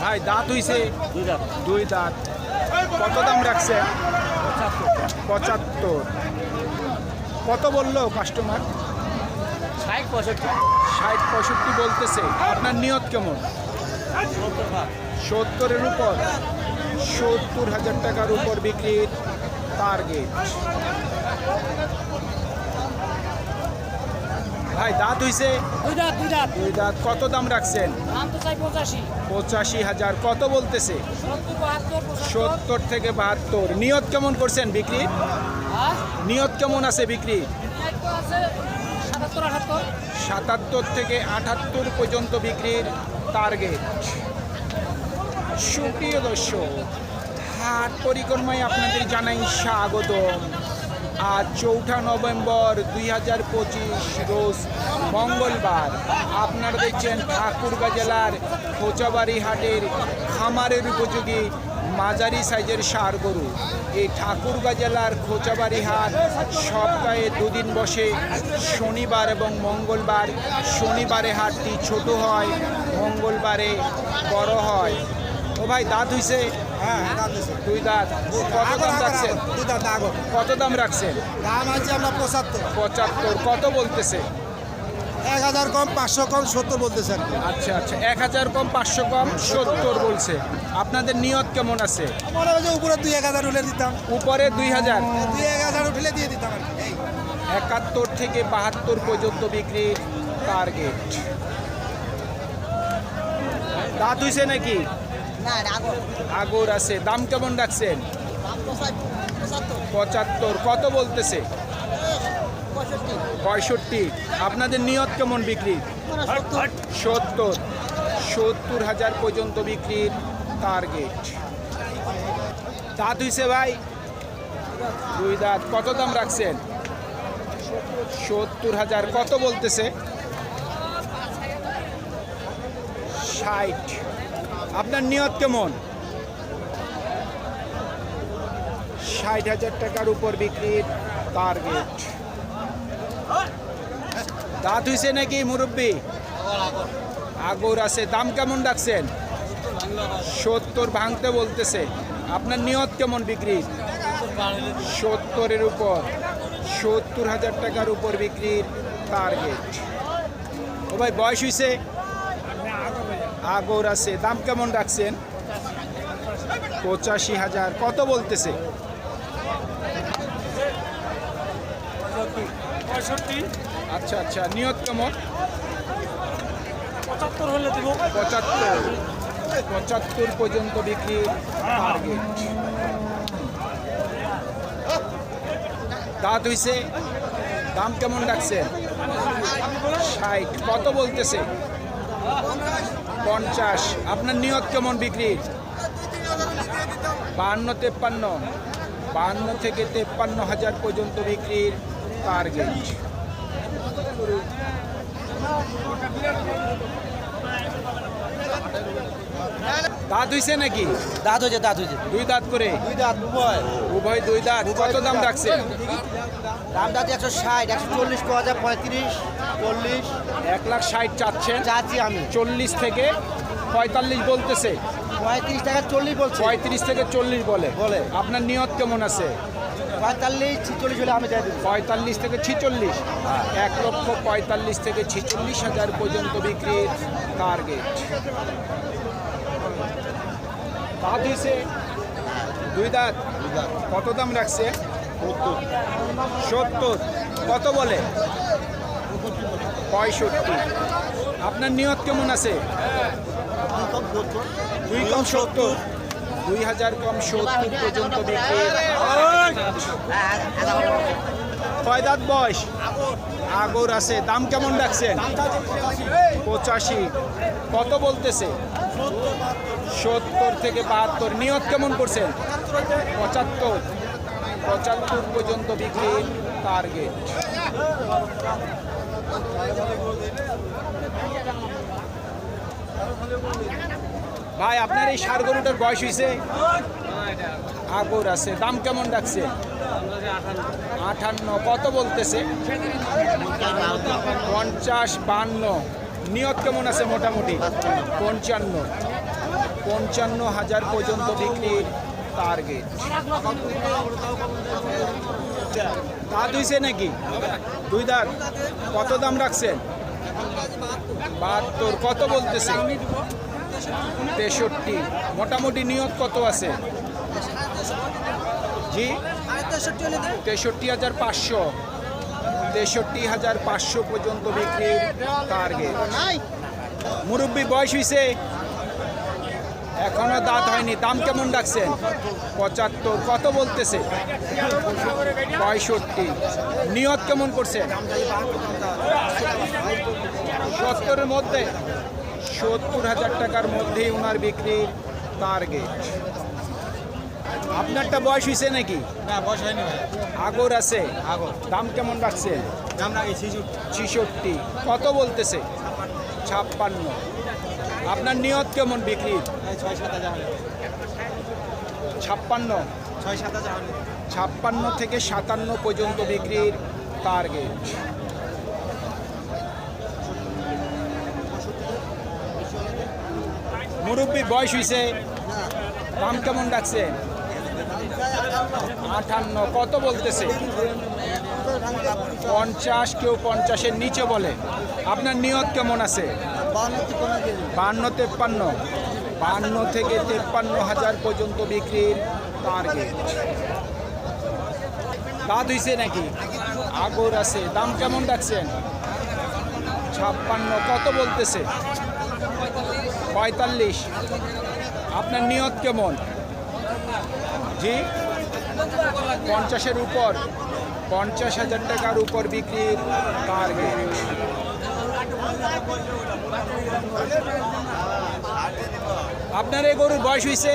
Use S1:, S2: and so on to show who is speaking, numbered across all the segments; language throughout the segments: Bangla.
S1: ভাই দাঁত হইছে?
S2: দুই
S1: দাঁত। কত দাম রাখছে? পঁচাত্তর। কত বলল কাস্টমার
S2: ষাট পঁয়ষট্টি।
S1: ষাট পঁয়ষট্টি বলতেছে। আপনার নিয়ত কেমন? সত্তরের উপর। সত্তর হাজার টাকার উপর বিক্রির টার্গেট ভাই দাঁত হইছে?
S2: দুই দাঁত দুই দাঁত।
S1: দুই দাঁত। কত দাম রাখছেন?
S2: দাম তো চাই পঁচাশি।
S1: পঁচাশি হাজার। কত বলতেছে?
S2: সত্তর
S1: থেকে বাহাত্তর। নিয়ত কেমন করছেন বিক্রি?
S2: হ্যাঁ?
S1: নিয়ত কেমন আছে বিক্রি?
S2: সাতাত্তর
S1: থেকে আটাত্তর পর্যন্ত বিক্রির টার্গেট সুপ্রিয় দর্শক হাট পরিক্রমায় আপনাদের জানাই স্বাগতম। আজ চৌঠা নভেম্বর দুই হাজার পঁচিশ, রোজ মঙ্গলবার। আপনারা দেখছেন ঠাকুরগা জেলার খোঁচাবাড়ি হাটের খামারের উপযোগী মাঝারি সাইজের সার গরু। এই ঠাকুরগাঁ জেলার খোঁচাবাড়ি হাট সপ্তাহে দুদিন বসে। শনিবার এবং মঙ্গলবার শনিবারে হাটটি ছোট হয়, মঙ্গলবারে বড় হয়। ও ভাই, দাঁত হইছে? দুই দাঁত। কত দাম রাখছেন? কত দাম রাখছেন?
S3: দাম আছে আমরা পঁচাত্তর।
S1: পঁচাত্তর। কত বলতেছে?
S3: এক হাজার কম পাঁচশো কম সত্তর বলতেছে
S1: আচ্ছা আচ্ছা। এক হাজার কম পাঁচশো কম সত্তর বলছে। আপনাদের নিয়ত কেমন আছে?
S3: মনে হয় উপরে দুই এক হাজার উঠলে দিতাম।
S1: উপরে দুই হাজার?
S3: দুই এক হাজার উঠলে দিয়ে দিতাম আর কি।
S1: একাত্তর থেকে বাহাত্তর পর্যন্ত বিক্রির টার্গেট দাঁত হয়েছে নাকি?
S2: আগর।
S1: আছে। দাম কেমন রাখছেন?
S2: পঁচাত্তর
S1: কত বলতেছে?
S2: পঁয়ষট্টি।
S1: আপনাদের নিয়ত কেমন বিক্রি?
S2: সত্তর।
S1: সত্তর। হাজার পর্যন্ত বিক্রির টার্গেট দাঁত হইছে ভাই? দুই দাঁত। কত দাম রাখছেন? সত্তর হাজার। কত বলতেছে? ষাট। আপনার নিয়ত কেমন? ষাট হাজার টাকার উপর বিক্রির টার্গেট দাঁত হইছে নাকি মুরব্বী? আগর আছে। দাম কেমন রাখছেন সত্তর ভাঙতে বলতেছে। আপনার নিয়ত কেমন বিক্রি? সত্তরের উপর। সত্তর হাজার টাকার উপর বিক্রির টার্গেট ও ভাই বয়স হইছে? আগর আছে দাম কেমন রাখছেন? পঁচাশি হাজার কত বলতেছে? আচ্ছা আচ্ছা নিয়ত কেমন?
S2: পঁচাত্তর হলে দিব।
S1: পঁচাত্তর পঁচাত্তর পর্যন্ত বিক্রি টার্গেট দাঁত হইছে? দাম কেমন রাখছেন? ষাট কত বলতেছে? পঞ্চাশ। আপনার নিয়ত কেমন বিক্রি? বাহান্ন তেপ্পান্ন। বাহান্ন থেকে তেপ্পান্ন হাজার পর্যন্ত বিক্রির টার্গেট দাঁত হইছে নাকি?
S3: দাঁত হয়েছে দাঁত হয়েছে
S1: দুই দাঁত করে?
S3: দুই দাঁত উভয়।
S1: উভয় দুই দাঁত। কত দাম রাখছেন?
S3: দাম দাঁত একশো ষাট একশো চল্লিশ পাওয়া যায় পঁয়ত্রিশ চল্লিশ।
S1: এক লাখ ষাট চাচ্ছেন।
S3: চাচ্ছি আমি।
S1: চল্লিশ থেকে পঁয়তাল্লিশ বলতেছে।
S3: পঁয়ত্রিশ টাকা চল্লিশ বলছি।
S1: পঁয়ত্রিশ থেকে চল্লিশ বলে।
S3: বলে।
S1: আপনার নিয়ত কেমন আছে?
S3: পঁয়তাল্লিশ ছিচল্লিশ হলে আমি যাই
S1: পঁয়তাল্লিশ থেকে ছিচল্লিশ। এক লক্ষ পঁয়তাল্লিশ থেকে ছিচল্লিশ হাজার পর্যন্ত বিক্রির টার্গেট দাঁত হয়েছে? দুই দাঁত। কত দাম রাখছে? সত্তর। কত বলে? পঁয়ষট্টি। আপনার নিয়ত কেমন আছে? দুই কম সত্তর। দুই হাজার কম সত্তর পর্যন্ত বিক্রি কয় দাঁত বয়স? আগর আছে। দাম কেমন রাখছেন? পঁচাশি। কত বলতেছে? সত্তর থেকে বাহাত্তর। নিয়ত কেমন করছেন? পঁচাত্তর। পঁচাত্তর পর্যন্ত বিক্রির টার্গেট ভাই, আপনার এই সার গরুটার বয়স হয়েছে আগর আছে। দাম কেমন রাখছে আটান্ন। কত বলতেছে? পঞ্চাশ বান্ন। নিয়ত কেমন আছে মোটামুটি? পঞ্চান্ন। পঞ্চান্ন হাজার পর্যন্ত বিক্রির টার্গেট দাঁত হইছে নাকি? দুই দাঁত। কত দাম রাখছেন? বাহাত্তর। কত বলতেছে? তেষট্টি। মোটামুটি নিয়ত কত আছে? জি?
S2: তেষট্টি
S1: হাজার পাঁচশো। তেষট্টি হাজার পাঁচশো পর্যন্ত বিক্রির টার্গেট মুরব্বী, বয়স হয়েছে এখনও দাঁত হয়নি। দাম কেমন ডাকছেন? পঁচাত্তর। কত বলতেছে? পঁয়ষট্টি। নিয়ত কেমন করছে? সত্তরের মধ্যে? সত্তর হাজার টাকার মধ্যেই ওনার বিক্রির টার্গেট আপনারটা বয়স হয়েছে নাকি?
S3: না বয়স হয়নি
S1: আগর আছে?
S3: আগর।
S1: দাম কেমন রাখছেন
S3: দাম রাখি
S1: ছিষট্টি। কত বলতেছে? ছাপ্পান্ন। আপনার নিয়ত কেমন বিক্রি?
S3: ছয় সাত হাজার
S1: ছাপ্পান্ন।
S3: ছয় সাত হাজার
S1: ছাপ্পান্ন থেকে সাতান্ন পর্যন্ত বিক্রির টার্গেট মুরব্বী বয়স হয়েছে দাম কেমন ডাকছে আটান্ন কত বলতেছে? পঞ্চাশ, কেউ পঞ্চাশের নিচে বলে। আপনার নিয়ত কেমন আছে? বান্ন, তেপ্পান্ন। বান্ন থেকে তেপ্পান্ন হাজার পর্যন্ত বিক্রির টার্গেট দাঁত হইছে নাকি? আগর আছে। দাম কেমন রাখছেন? ছাপ্পান্ন, কত বলতেছে? পঁয়তাল্লিশ। আপনার নিয়ত কেমন? জি। পঞ্চাশের উপর, পঞ্চাশ হাজার টাকার উপর বিক্রির টার্গেট আপনার এই গরুর বয়স হয়েছে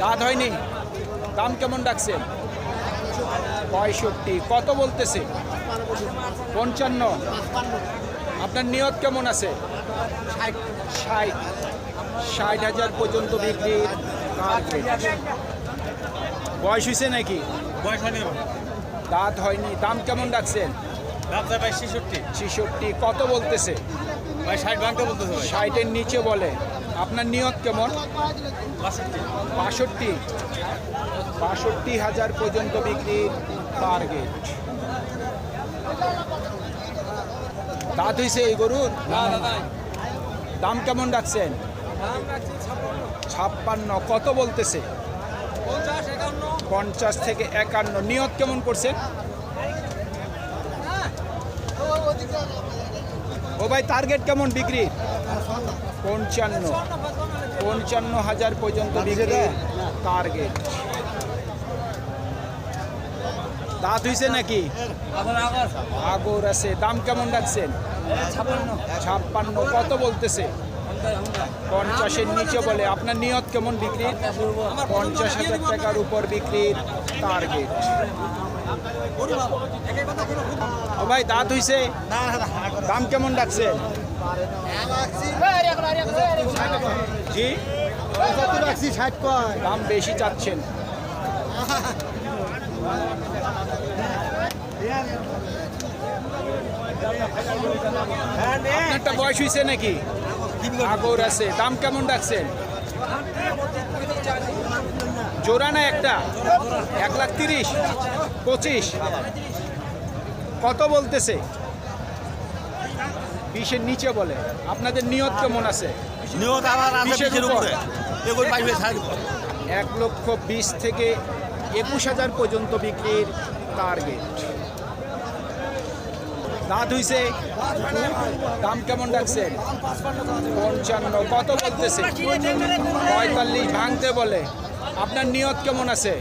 S1: দাঁত হয়নি? দাম কেমন ডাকছেন পঁয়ষট্টি। কত বলতেছে? পঞ্চান্ন। আপনার নিয়ত কেমন আছে? ষাট। ষাট হাজার পর্যন্ত বিক্রির বয়স হয়েছে নাকি?
S3: বয়স হয়নি
S1: দাঁত হয়নি। দাম কেমন ডাকছেন
S3: দাম চাই ভাই ছেষট্টি।
S1: ছেষট্টি। কত বলতেছে?
S3: ভাই ষাট ভাঙতে বলতেছে
S1: ষাটের নিচে বলে। আপনার নিয়ত কেমন?
S3: বাষট্টি।
S1: বাষট্টি। বাষট্টি হাজার পর্যন্ত বিক্রির টার্গেট দাঁত হয়েছে এই গরুর? দাম কেমন ডাকছেন ছাপ্পান্ন কত বলতেছে?
S2: পঞ্চাশ
S1: থেকে একান্ন নিয়ত কেমন করছেন ও ভাই টার্গেট কেমন বিক্রি? পঞ্চান্ন। পঞ্চান্ন হাজার পর্যন্ত বিক্রি টার্গেট দাঁত হয়েছে নাকি? আগর আছে। দাম কেমন রাখছেন? ছাপ্পান্ন কত বলতেছে? পঞ্চাশের নিচে বলে, আপনার নিয়ত কেমন বিক্রি? পঞ্চাশ হাজার টাকার উপর বিক্রির টার্গেট ও ভাই, দাঁত হইছে? দাম কেমন ডাকছে জি? দাম বেশি চাচ্ছেন। আপনারটা বয়স হয়েছে নাকি? আগর আছে। দাম কেমন ডাকছেন জোড়া না একটা? এক লাখ তিরিশ পঁচিশ। কত বলতেছে? বিশের নিচে বলে। আপনাদের নিয়ত কেমন আছে?
S3: নিয়ত
S1: বিশের উপরে।
S3: ষাট
S1: এক লক্ষ বিশ থেকে একুশ হাজার পর্যন্ত বিক্রির টার্গেট দাঁত হইছে। দাম কেমন রাখছেন? পঞ্চান্ন। কত বলতেছে? পঁয়তাল্লিশ ভাঙতে বলে। আপনার নিয়ত কেমন আছে?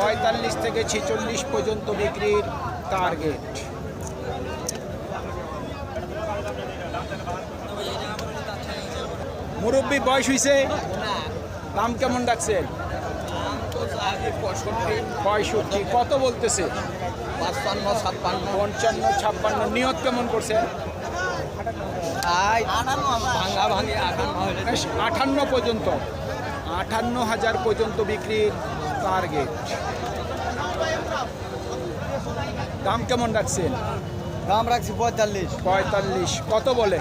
S1: পঁয়তাল্লিশ থেকে ছেচল্লিশ পর্যন্ত বিক্রির টার্গেট মুরব্বী বয়স হইছে? দাম কেমন ডাকছেন পঁয়ষট্টি কত বলতেছে?
S2: পাঁচপান্ন ছাপ্পান্ন।
S1: পঞ্চান্ন ছাপ্পান্ন নিয়ত কেমন
S2: ভাঙি আঠান্ন
S1: পর্যন্ত আটান্ন হাজার পর্যন্ত বিক্রির টার্গেট দাম কেমন রাখছেন?
S3: দাম রাখছি পঁয়তাল্লিশ।
S1: পঁয়তাল্লিশ কত বলে?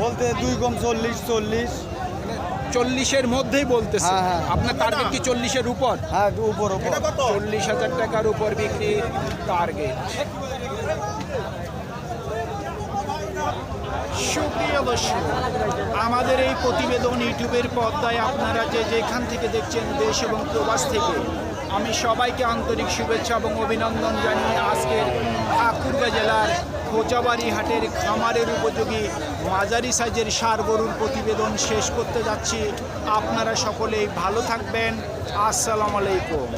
S3: বলতে দুই কম চল্লিশ চল্লিশ।
S1: চল্লিশের মধ্যেই বলতেছে।
S3: হ্যাঁ, হ্যাঁ।
S1: আপনার টার্গেট কি চল্লিশের উপর?
S3: হ্যাঁ উপর উপর।
S1: চল্লিশ হাজার টাকার উপর বিক্রির টার্গেট সুপ্রিয় দর্শক আমাদের এই প্রতিবেদন ইউটিউবের পর্দায় আপনারা যে যেখান থেকে দেখছেন দেশ এবং প্রবাস থেকে আমি সবাইকে আন্তরিক শুভেচ্ছা এবং অভিনন্দন জানিয়ে আজকের ঠাকুরগা জেলার খোঁচাবাড়ি হাটের খামারের উপযোগী মাঝারি সাইজের সার গরুর প্রতিবেদন শেষ করতে যাচ্ছি। আপনারা সকলেই ভালো থাকবেন। আসসালামু আলাইকুম।